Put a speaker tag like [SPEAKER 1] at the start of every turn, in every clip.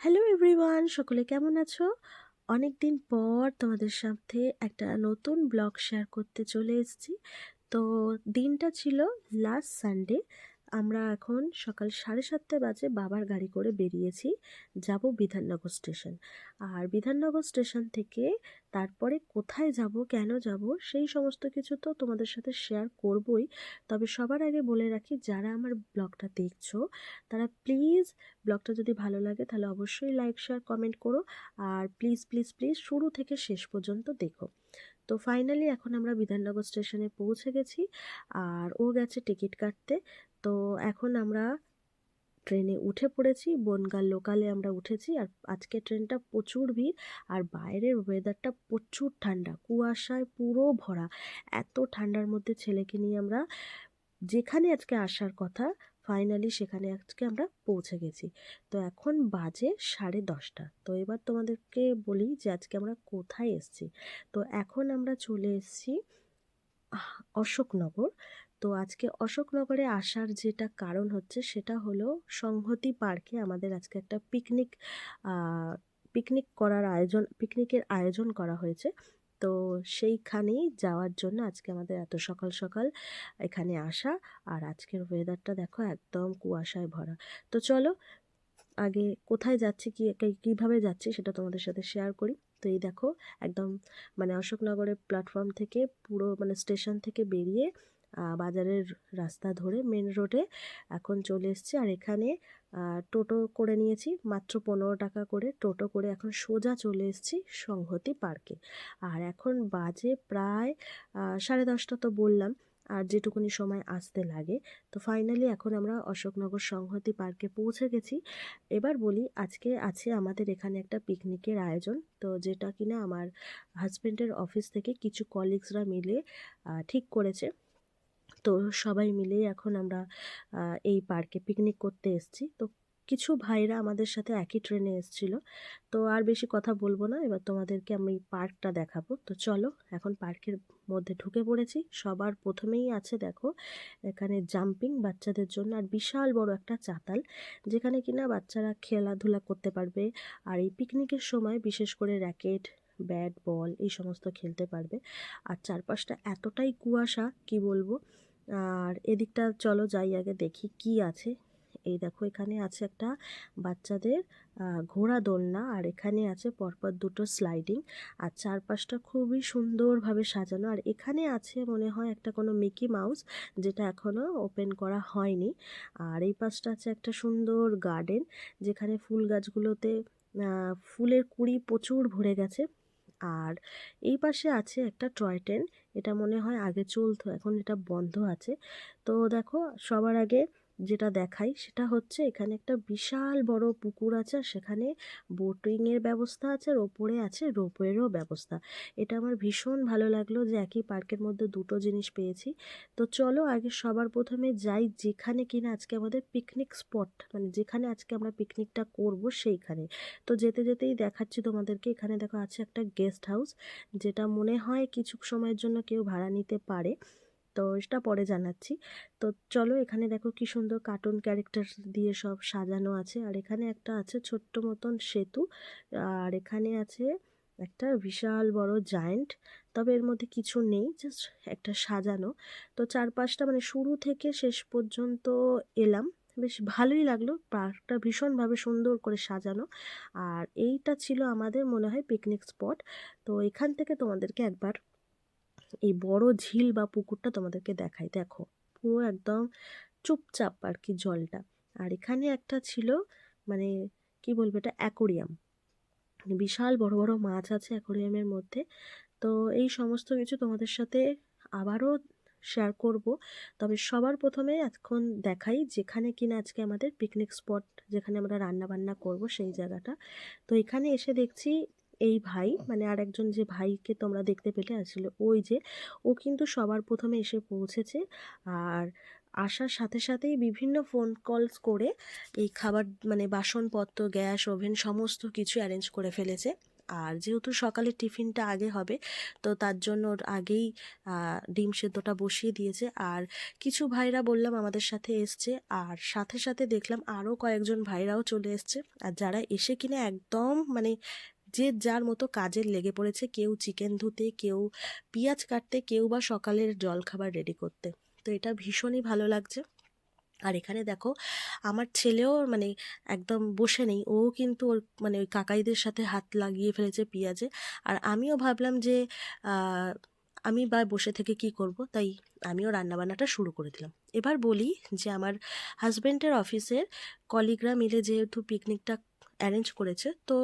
[SPEAKER 1] Hello everyone, সকলে কেমন আছো? অনেক দিন পর তোমাদের সাথে একটা নতুন ব্লগ শেয়ার করতে চলে এসেছি। তো দিনটা ছিল লাস্ট সানডে আমরা এখন সকাল সাড়ে সাতটা বাজে বাবার গাড়ি করে বেরিয়েছি, যাব বিধাননগর স্টেশন। আর বিধাননগর স্টেশন থেকে তারপরে কোথায় যাব, কেন যাব, সেই সমস্ত কিছু তো তোমাদের সাথে শেয়ার করবই। তবে সবার আগে বলে রাখি, যারা আমার ব্লগটা দেখছ, তারা প্লিজ ব্লগটা যদি ভালো লাগে, তাহলে অবশ্যই লাইক শেয়ার কমেন্ট করো। আর প্লিজ প্লিজ প্লিজ শুরু থেকে শেষ পর্যন্ত দেখো। তো ফাইনালি এখন আমরা বিধাননগর স্টেশনে পৌঁছে গেছি, আর ও গেছে টিকিট কাটতে। তো এখন আমরা ট্রেনে উঠে পড়েছি, বনগাঁ লোকালে আমরা উঠেছি, আর আজকে ট্রেনটা প্রচুর ভিড়, আর বাইরের ওয়েদারটা প্রচুর ঠান্ডা, কুয়াশায় পুরো ভরা। এত ঠান্ডার মধ্যে ছেলেকে নিয়ে আমরা, যেখানে আজকে আসার কথা ফাইনালি সেখানে আজকে আমরা পৌঁছে গেছি। তো এখন বাজে সাড়ে দশটা। তো এবার তোমাদেরকে বলি যে আজকে আমরা কোথায় এসেছি। তো এখন আমরা চলে এসেছি অশোকনগর। তো আজকে অশোকনগরে আসার যেটা কারণ হচ্ছে সেটা হলো সংহতি পার্কে আমাদের আজকে একটা পিকনিক পিকনিক করার আয়োজন পিকনিকের আয়োজন করা হয়েছে। তো সেইখানেই যাওয়ার জন্য আজকে আমাদের এত সকাল সকাল এখানে আসা আর আজকের ওয়েদারটা দেখো একদম কুয়াশায় ভরা। তো চলো, আগে কোথায় যাচ্ছি, কি কীভাবে যাচ্ছি সেটা তোমাদের সাথে শেয়ার করি। তো এই দেখো, একদম মানে অশোকনগরের প্ল্যাটফর্ম থেকে পুরো মানে স্টেশন থেকে বেরিয়ে বাজারের রাস্তা ধরে মেন রোডে এখন চলে এসেছি। আর এখানে টোটো করে নিয়েছি, মাত্র পনেরো টাকা করে টোটো করে এখন সোজা চলে এসেছি সংহতি পার্কে। আর এখন বাজে প্রায় সাড়ে দশটা তো বললাম, আর যেটুকুনি সময় আসতে লাগে। তো ফাইনালি এখন আমরা অশোকনগর সংহতি পার্কে পৌঁছে গেছি। এবার বলি, আজকে আছে আমাদের এখানে একটা পিকনিকের আয়োজন। তো যেটা কিনা আমার হাজব্যান্ডের অফিস থেকে কিছু কলিগসরা মিলে ঠিক করেছে। তো সবাই মিলেই এখন আমরা এই পার্কে পিকনিক করতে এসেছি। তো কিছু ভাইরা আমাদের সাথে একই ট্রেনে এসেছিল। তো আর বেশি কথা বলব না। এবার তোমাদেরকে আমি পার্কটা দেখাবো। তো চলো, এখন পার্কের মধ্যে ঢুকে পড়েছি। সবার প্রথমেই আছে দেখো, এখানে জাম্পিং বাচ্চাদের জন্য আর বিশাল বড় একটা চাতাল, যেখানে কিনা বাচ্চারা খেলাধুলা করতে পারবে। আর এই পিকনিকের সময় বিশেষ করে র্যাকেট ব্যাট বল এই সমস্ত খেলতে পারবে। আর চারপাশটা এতটাই কুয়াশা, কি বলব? আর এদিকটা চলো যাই আগে দেখি কি আছে। এই দেখো এখানে আছে একটা বাচ্চাদের ঘোড়া দোলনা আর এখানে আছে পরপর দুটো স্লাইডিং আর চারপাশটা খুবই সুন্দরভাবে সাজানো। আর এখানে আছে মনে হয় একটা কোনো মিকি মাউস যেটা এখনও ওপেন করা হয়নি। আর এই পাশটা আছে একটা সুন্দর গার্ডেন যেখানে ফুল গাছগুলোতে ফুলের কুড়ি প্রচুর ভরে গেছে। আর এই পাশে আছে একটা টয় ট্রেন। এটা মনে হয় আগে চলতো, এখন এটা বন্ধ আছে। তো দেখো, সবার আগে যেটা দেখাই সেটা হচ্ছে এখানে একটা বিশাল বড় পুকুর আছে আর সেখানে বোটিংয়ের ব্যবস্থা আছে আর ওপরে আছে রোপওয়েরও ব্যবস্থা। এটা আমার ভীষণ ভালো লাগল যে একই পার্কের মধ্যে দুটো জিনিস পেয়েছি। তো চলো আগে সবার প্রথমে যাই যেখানে কিনা আজকে আমাদের পিকনিক স্পট মানে যেখানে আজকে আমরা পিকনিকটা করব সেইখানে। তো যেতে যেতেই দেখাচ্ছি তোমাদেরকে, এখানে দেখো আছে একটা গেস্ট হাউস যেটা মনে হয় কিছু সময়ের জন্য কেউ ভাড়া নিতে পারে। তো সেটা পরে জানাচ্ছি। তো চলো এখানে দেখো কি সুন্দর কার্টুন ক্যারেক্টার দিয়ে সব সাজানো আছে। আর এখানে একটা আছে ছোট্ট মতন সেতু। আর এখানে আছে একটা বিশাল বড় জায়েন্ট তবে এর মধ্যে কিছু নেই জাস্ট একটা সাজানো। তো চারপাশটা মানে শুরু থেকে শেষ পর্যন্ত এলাম। বেশ ভালোই লাগল, পার্কটা ভীষণভাবে সুন্দর করে সাজানো। আর এইটা ছিল আমাদের মনে হয় পিকনিক স্পট তো এখান থেকে তোমাদেরকে একবার এই বড় ঝিল বা পুকুরটা তোমাদেরকে দেখাই। দেখো, পুরো একদম চুপচাপ আর কি জলটা। আর এখানে একটা ছিল মানে কি বলব এটা, অ্যাকোরিয়াম। বিশাল বড় বড় মাছ আছে অ্যাকোরিয়ামের মধ্যে। তো এই সমস্ত কিছু তোমাদের সাথে আবারও শেয়ার করব। তবে সবার প্রথমে এখন দেখাই যেখানে কিনা আজকে আমাদের পিকনিক স্পট যেখানে আমরা রান্না বান্না করব সেই জায়গাটা। তো এখানে এসে দেখছি এই ভাই মানে আর একজন যে ভাইকে তোমরা দেখতে পেলে আসলে ওই যে, ও কিন্তু সবার প্রথমে এসে পৌঁছেছে। আর আসার সাথে সাথেই বিভিন্ন ফোন কলস করে এই খাবার মানে বাসনপত্র, গ্যাস ওভেন সমস্ত কিছু অ্যারেঞ্জ করে ফেলেছে। আর যেহেতু সকালে টিফিনটা আগে হবে, তো তার জন্য ওর আগেই ডিম সেদ্ধটা বসিয়ে দিয়েছে। আর কিছু ভাইরা বললাম আমাদের সাথে এসছে। আর সাথে সাথে দেখলাম আরও কয়েকজন ভাইরাও চলে এসছে। আর যারা এসে কিনা একদম মানে যে যার মতো কাজের লেগে পড়েছে কেউ চিকেন ধুতে, কেউ পেঁয়াজ কাটতে, কেউ বা সকালের জলখাবার রেডি করতে। তো এটা ভীষণই ভালো লাগছে। আর এখানে দেখো, আমার ছেলেও মানে একদম বসে নেই। ও কিন্তু ওর মানে ওই কাকাইদের সাথে হাত লাগিয়ে ফেলেছে পেঁয়াজে। আর আমিও ভাবলাম যে আমি বা বসে থেকে কি করব? তাই আমিও রান্নাবান্নাটা শুরু করে দিলাম। এবার বলি যে আমার হাজব্যান্ডের অফিসের কলিগরা মিলে যেহেতু পিকনিকটা অ্যারেঞ্জ করেছে, তো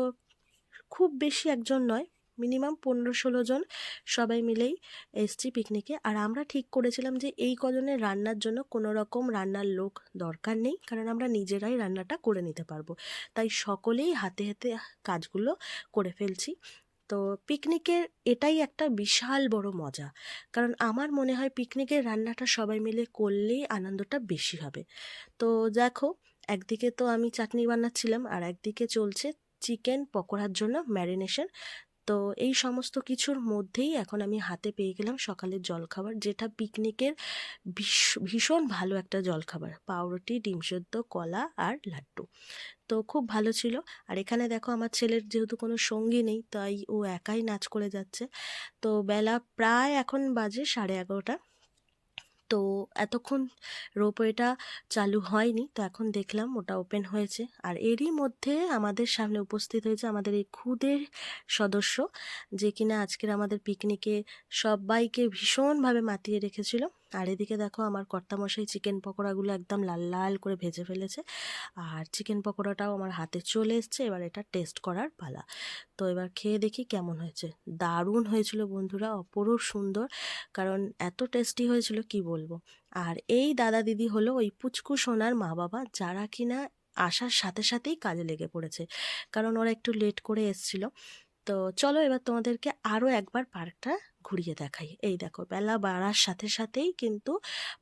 [SPEAKER 1] খুব বেশি একজন নয় মিনিমাম পনেরো ষোলো জন সবাই মিলেই এসছি পিকনিকে আর আমরা ঠিক করেছিলাম যে এই কজনের রান্নার জন্য কোনো রকম রান্নার লোক দরকার নেই, কারণ আমরা নিজেরাই রান্নাটা করে নিতে পারব। তাই সকলেই হাতে হাতে কাজগুলো করে ফেলছি। তো পিকনিকের এটাই একটা বিশাল বড় মজা, কারণ আমার মনে হয় পিকনিকের রান্নাটা সবাই মিলে করলেই আনন্দটা বেশি হবে। তো দেখো, একদিকে তো আমি চাটনি বানাচ্ছিলাম আর একদিকে চলছে চিকেন পকোড়ার জন্য ম্যারিনেশন তো এই সমস্ত কিছুর মধ্যেই এখন আমি হাতে পেয়ে গেলাম সকালের জলখাবার, যেটা পিকনিকের ভীষ- ভীষণ ভালো একটা জলখাবার। পাউরুটি, ডিম সেদ্ধ, কলা আর লাড্ডু। তো খুব ভালো ছিল। আর এখানে দেখো আমার ছেলের যেহেতু কোনো সঙ্গী নেই, তাই ও একাই নাচ করে যাচ্ছে। তো বেলা প্রায় এখন বাজে সাড়ে এগারোটা। তো এতক্ষণ রোপওয়েটা চালু হয়নি, তো এখন দেখলাম ওটা ওপেন হয়েছে। আর এরই মধ্যে আমাদের সামনে উপস্থিত হয়েছে আমাদের এই খুদের সদস্য, যে কিনা আজকের আমাদের পিকনিকে সবাইকে ভীষণভাবে মাতিয়ে রেখেছিল। আর এদিকে দেখো আমার কর্তামশাই চিকেন পকোড়াগুলো একদম লাল লাল করে ভেজে ফেলেছে। আর চিকেন পকোড়াটাও আমার হাতে চলে এসছে, এবার এটা টেস্ট করার পালা। তো এবার খেয়ে দেখি কেমন হয়েছে। দারুণ হয়েছিল বন্ধুরা, অপরূপ সুন্দর, কারণ এত টেস্টি হয়েছিল কি বলব? আর এই দাদা দিদি হলো ওই পুচকু সোনার মা বাবা, যারা কিনা আসার সাথে সাথেই কাজে লেগে পড়েছে, কারণ ওরা একটু লেট করে এসছিল। তো চলো এবার তোমাদেরকে আরও একবার পার্কটা ঘুরিয়ে দেখাই। এই দেখো, বেলা বাড়ার সাথে সাথেই কিন্তু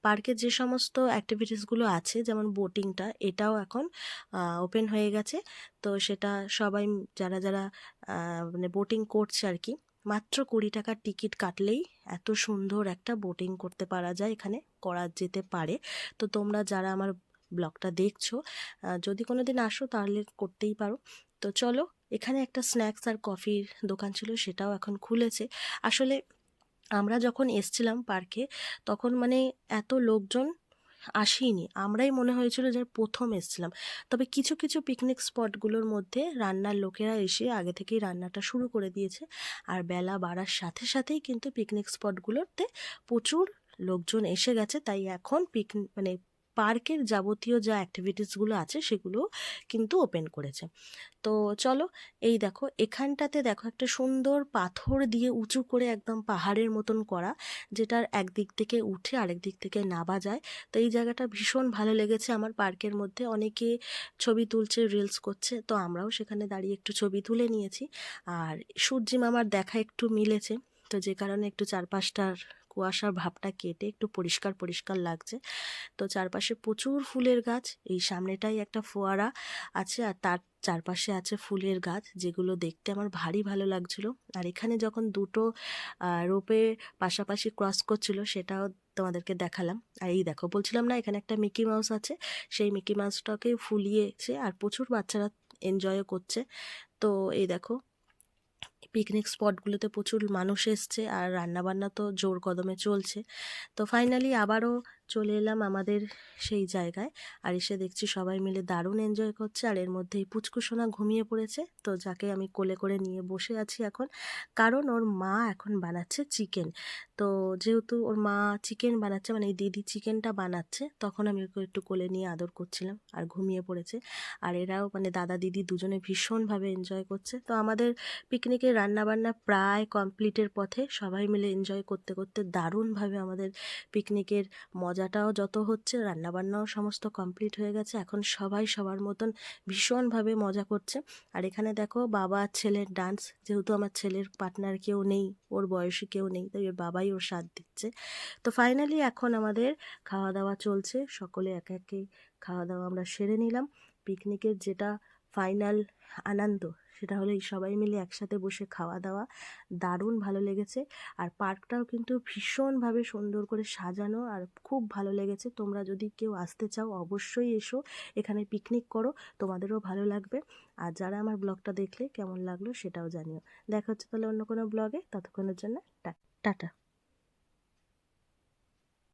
[SPEAKER 1] পার্কে যে সমস্ত অ্যাক্টিভিটিসগুলো আছে, যেমন বোটিংটা এটাও এখন ওপেন হয়ে গেছে। তো সেটা সবাই যারা যারা মানে বোটিং করছে আর কি মাত্র কুড়ি টাকার টিকিট কাটলেই এত সুন্দর একটা বোটিং করতে পারা যায়, এখানে করা যেতে পারে। তো তোমরা যারা আমার ব্লগটা দেখছ যদি কোনো দিন আসো তাহলে করতেই পারো। তো চলো এখানে একটা স্ন্যাক্স আর কফির দোকান ছিল, সেটাও এখন খুলেছে। আসলে আমরা যখন এসছিলাম পার্কে তখন মানে এত লোকজন আসেইনি। আমরাই মনে হয়েছিল যে প্রথম এসছিলাম। তবে কিছু কিছু পিকনিক স্পটগুলোর মধ্যে রান্নার লোকেরা এসে আগে থেকেই রান্নাটা শুরু করে দিয়েছে। আর বেলা বাড়ার সাথে সাথেই কিন্তু পিকনিক স্পটগুলোতে প্রচুর লোকজন এসে গেছে। তাই এখন পিকনিক মানে পার্কের যাবতীয় যা অ্যাক্টিভিটিসগুলো আছে সেগুলো কিন্তু ওপেন করেছে। তো চলো, এই দেখো, এখানটাতে দেখো একটা সুন্দর পাথর দিয়ে উঁচু করে একদম পাহাড়ের মতন করা, যেটার একদিক থেকে উঠে আরেক দিক থেকে নাবা যায়। তো এই জায়গাটা ভীষণ ভালো লেগেছে আমার পার্কের মধ্যে। অনেকে ছবি তুলছে রিলস করছে, তো আমরাও সেখানে দাঁড়িয়ে একটু ছবি তুলে নিয়েছি। আর সূর্যি মামার দেখা একটু মিলেছে, তো যে কারণে একটু চারপাশটার কুয়াশার ভাবটা কেটে একটু পরিষ্কার পরিষ্কার লাগছে। তো চারপাশে প্রচুর ফুলের গাছ, এই সামনেটাই একটা ফোয়ারা আছে আর তার চারপাশে আছে ফুলের গাছ, যেগুলো দেখতে আমার ভারী ভালো লাগছিল। আর এখানে যখন দুটো রোপে পাশাপাশি ক্রস করছিল, সেটাও তোমাদেরকে দেখালাম। আর এই দেখো, বলছিলাম না এখানে একটা মিকি মাউস আছে, সেই মিকি মাউসটাকে ফুলিয়েছে আর প্রচুর বাচ্চারা এনজয়ও করছে। তো এই দেখো পিকনিক স্পটগুলোতে প্রচুর মানুষ এসছে আর রান্নাবান্না তো জোর কদমে চলছে। তো ফাইনালি আবারও চলে এলাম আমাদের সেই জায়গায়। আর এসে দেখছি সবাই মিলে দারুণ এনজয় করছে। আর এর মধ্যে মধ্যেই পুচকুসোনা ঘুমিয়ে পড়েছে। তো যাকে আমি কোলে করে নিয়ে বসে আছি এখন। কারণ ওর মা এখন বানাচ্ছে চিকেন তো যেহেতু ওর মা চিকেন বানাচ্ছে মানে এই দিদি চিকেনটা বানাচ্ছে, তখন আমি ওকে একটু কোলে নিয়ে আদর করছিলাম। আর ঘুমিয়ে পড়েছে। আর এরাও মানে দাদা দিদি দুজনে ভীষণভাবে এনজয় করছে। তো আমাদের পিকনিকের রান্নাবান্না প্রায় কমপ্লিটের পথে সবাই মিলে এনজয় করতে করতে দারুণভাবে আমাদের পিকনিকের মজাটাও যত হচ্ছে, রান্নাবান্নাও সমস্ত কমপ্লিট হয়ে গেছে। এখন সবাই সবার মতন ভীষণভাবে মজা করছে। আর এখানে দেখো, বাবা ছেলের ডান্স যেহেতু আমার ছেলের পার্টনার কেউ নেই, ওর বয়সী কেউ নেই, তাই ওর বাবাই ওর সাথ দিচ্ছে। তো ফাইনালি এখন আমাদের খাওয়া দাওয়া চলছে, সকলে একে একে খাওয়া দাওয়া আমরা সেরে নিলাম। পিকনিকের যেটা ফাইনাল আনন্দ সেটা হলো এই সবাই মিলে একসাথে বসে খাওয়া দাওয়া দারুণ ভালো লেগেছে। আর পার্কটাও কিন্তু ভীষণভাবে সুন্দর করে সাজানো আর খুব ভালো লেগেছে। তোমরা যদি কেউ আসতে চাও অবশ্যই এসো, এখানে পিকনিক করো, তোমাদেরও ভালো লাগবে। আর যারা আমার ব্লগটা দেখলে কেমন লাগল সেটাও জানিও। দেখা হচ্ছে তাহলে অন্য কোনো ব্লগে, ততক্ষণের জন্য টাটা।